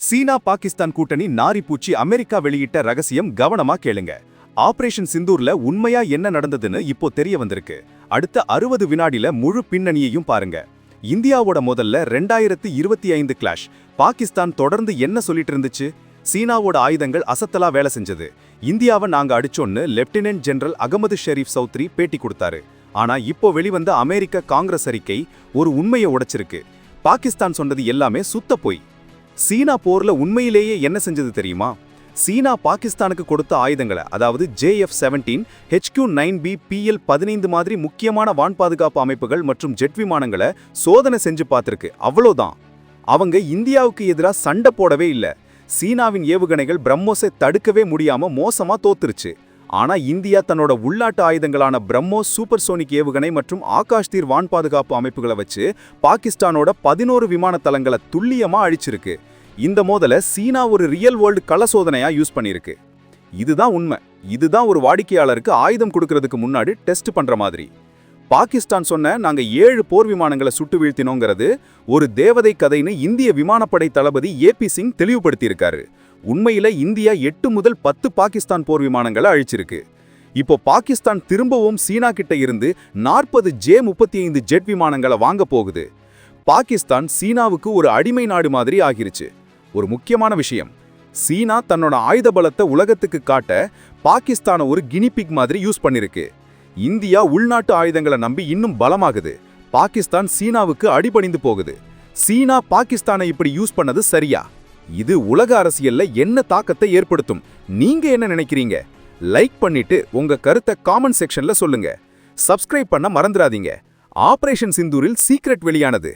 சீனா பாகிஸ்தான் கூட்டணி நாரி பூச்சி அமெரிக்கா வெளியிட்ட ரகசியம் கவனமா கேளுங்க. ஆபரேஷன் சிந்தூர்ல உண்மையா என்ன நடந்ததுன்னு இப்போ தெரிய வந்திருக்கு. அடுத்த அறுபது வினாடில முழு பின்னணியையும் பாருங்க. இந்தியாவோட முதல்ல ரெண்டாயிரத்து இருபத்தி ஐந்து கிளாஷ் பாகிஸ்தான் தொடர்ந்து என்ன சொல்லிட்டு இருந்துச்சு? சீனாவோட ஆயுதங்கள் அசத்தலா வேலை செஞ்சது. இந்தியாவை நாங்க அடிச்சோன்னு லெப்டினன்ட் ஜெனரல் அகமது ஷெரீப் சௌத்ரி பேட்டி கொடுத்தாரு. ஆனா இப்போ வெளிவந்த அமெரிக்க காங்கிரஸ் அறிக்கை ஒரு உண்மையை உடைச்சிருக்கு. பாகிஸ்தான் சொன்னது எல்லாமே சுத்த போய். சீனா போர்ல உண்மையிலேயே என்ன செஞ்சது தெரியுமா? சீனா பாகிஸ்தானுக்கு கொடுத்த ஆயுதங்களை அதாவது JF seventeen HQ nine P P L பதினைந்து மாதிரி முக்கியமான வான் பாதுகாப்பு அமைப்புகள் மற்றும் ஜெட் விமானங்களை சோதனை செஞ்சு பார்த்திருக்கு. அவ்வளோதான். அவங்க இந்தியாவுக்கு எதிராக சண்டை போடவே இல்லை. சீனாவின் ஏவுகணைகள் பிரம்மோஸை தடுக்கவே முடியாம மோசமா தோத்துருச்சு. ஆனா இந்தியா தன்னோட உள்நாட்டு ஆயுதங்களான பிரம்மோஸ் சூப்பர் சோனிக் ஏவுகணை மற்றும் ஆகாஷ் தீர் வான் பாதுகாப்பு அமைப்புகளை வச்சு பாகிஸ்தானோட பதினோரு விமான தளங்களை துல்லியமா அழிச்சிருக்கு. இந்த மோதல சீனா ஒரு ரியல் வேர்ல்டு கள சோதனையாக யூஸ் பண்ணியிருக்கு. இதுதான் உண்மை. இதுதான் ஒரு வாடிக்கையாளருக்கு ஆயுதம் கொடுக்கறதுக்கு முன்னாடி டெஸ்ட் பண்ணுற மாதிரி. பாகிஸ்தான் சொன்ன நாங்கள் ஏழு போர் விமானங்களை சுட்டு வீழ்த்தினோங்கிறது ஒரு தேவதை கதைன்னு இந்திய விமானப்படை தளபதி ஏபி சிங் தெளிவுபடுத்தியிருக்காரு. உண்மையில் இந்தியா எட்டு முதல் பத்து பாகிஸ்தான் போர் விமானங்களை அழிச்சிருக்கு. இப்போ பாகிஸ்தான் திரும்பவும் சீனா கிட்ட இருந்து நாற்பது ஜே முப்பத்தி ஐந்து ஜெட் விமானங்களை வாங்க போகுது. பாகிஸ்தான் சீனாவுக்கு ஒரு அடிமை நாடு மாதிரி ஆகிருச்சு. ஒரு முக்கியமான விஷயம். சீனா தன்னோட ஆயுத பலத்தை உலகத்துக்கு காட்ட பாகிஸ்தானை ஒரு கினிபிக் மாதிரி யூஸ் பண்ணிருக்கு. இந்தியா உள்நாட்டு ஆயுதங்களை நம்பி இன்னும் பலமாகுது. பாகிஸ்தான் சீனாவுக்கு அடிபணிந்து போகுது. சீனா பாகிஸ்தானை இப்படி யூஸ் பண்ணது சரியா? இது உலக அரசியல்ல என்ன தாக்கத்தை ஏற்படுத்தும்? நீங்க என்ன நினைக்கிறீங்க? லைக் பண்ணிட்டு உங்க கருத்தை காமெண்ட் செக்ஷன்ல சொல்லுங்க. சப்ஸ்கிரைப் பண்ண மறந்துடாதீங்க. ஆபரேஷன் சிந்தூரில் சீக்ரெட் வெளியானது.